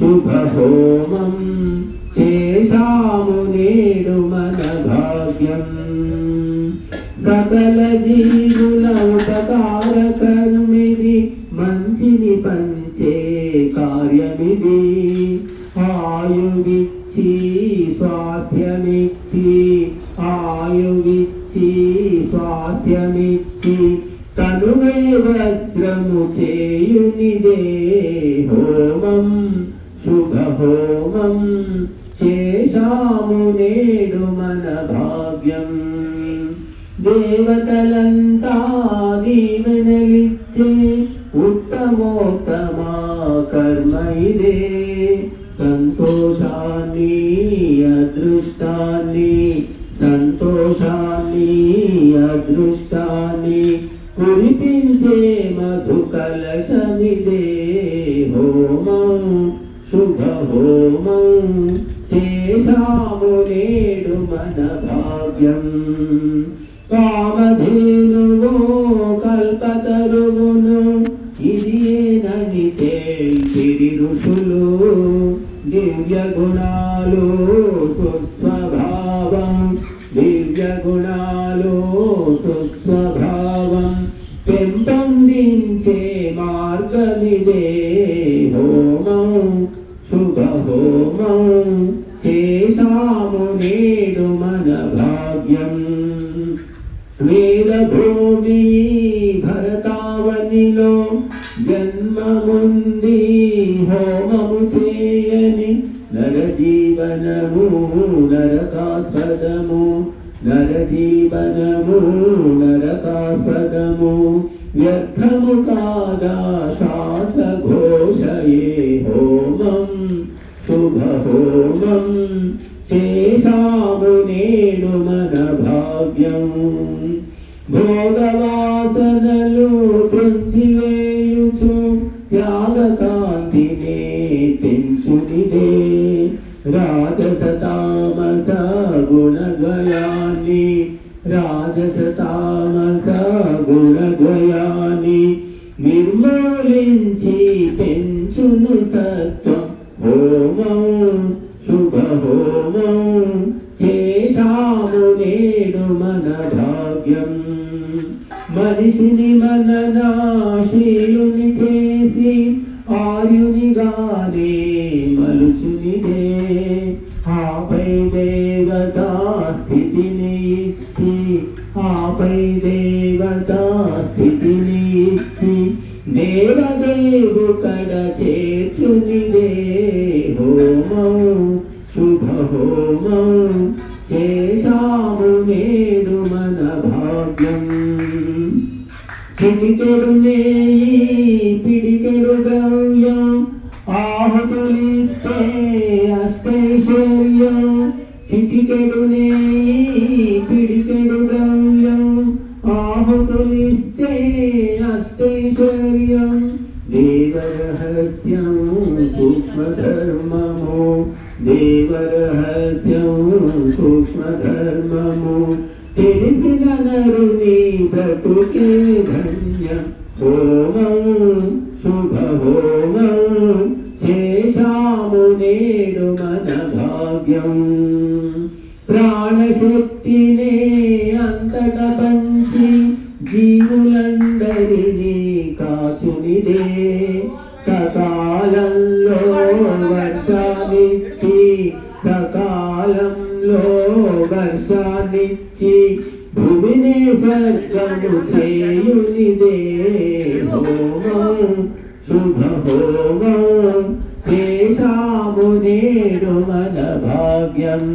శుభహోమం చేశాము నేడు మన భాగ్యం సకల జీవుల ఉపకారకర్మిది మంచిని పంచే కార్యమిది. ఆయుగిచ్చి స్వాస్థ్యమిచ్చి ఆయుగిచ్చి స్వాస్థ్యమిచ్చి తనువే వజ్రము చేయునిదే హోమం. శుభహోమం చేశాము నేడు మన భాగ్యం. దేవతలంతా దీవెనలిచ్చే ఉత్తమోత్తమా కర్మ ఇదే. సంతోషాన్ని అదృష్టాన్ని సంతోషాన్ని అదృష్టాన్ని కురిపించే మధు కలశమిదే హోమం చేశాము నేడు మన భాగ్యం కామధేనువో కల్పతరువును ఇది ఏనని తేల్చిరి ఋషులు దివ్య గుణాలు సుస్వభావం దివ్య గుణాలు సుస్వభావం పెంపొందించే మార్గమిదే హో వీరభూమి భరతావనిలో జన్మముంది హోమము చేయని నరజీవనము నరకాస్పదము నరజీవనము నరకాస్పదము వ్యర్థము కాదా పెంచివేయుచు త్యాగకాంతినే పెంచునిదే రాజసతామస గుణద్వయాన్ని రాజస గుణద్వయాన్ని నిర్మూలించి పెంచును సత్వం. హోమం శుభ హోమం చేశాము నేడు మన భాగ్యం. మనిషిని మననాశీలుని చేసి ఆయునిగానే మలుచునిదే ఆపై దేవతా స్థితిని ఇచ్చి ఆపై దేవతా స్థితిని ఇచ్చి దేవదేవు కడ చేర్చునిదే. హోమం శుభ హోమం చేశాము నేడు మన భాగ్యం. చిటికెడు పిడికెడు ద్రవ్యం ఆహుతులిస్తే అష్టైశ్వర్యం చిటికెడు పిడికెడు ద్రవ్యం ఆహుతులిస్తే అష్టైశ్వర్యం దేవరహస్యం సూక్ష్మధర్మము దేవరహస్యం సూక్ష్మధర్మము. తెలిసిన నరుని బ్రతుకే ధన్య. హోమం శుభ హోమం చేశాము నేడు మన భాగ్యం ప్రాణశక్తినే అంతట పంచి జీవులందరినీ కాచునిదే. సదా వర్షాన్నిచ్చి భూమిని స్వర్గము చేయునిదే. హోమం శుభ హోమం చేశాము నేడు మన భాగ్యం.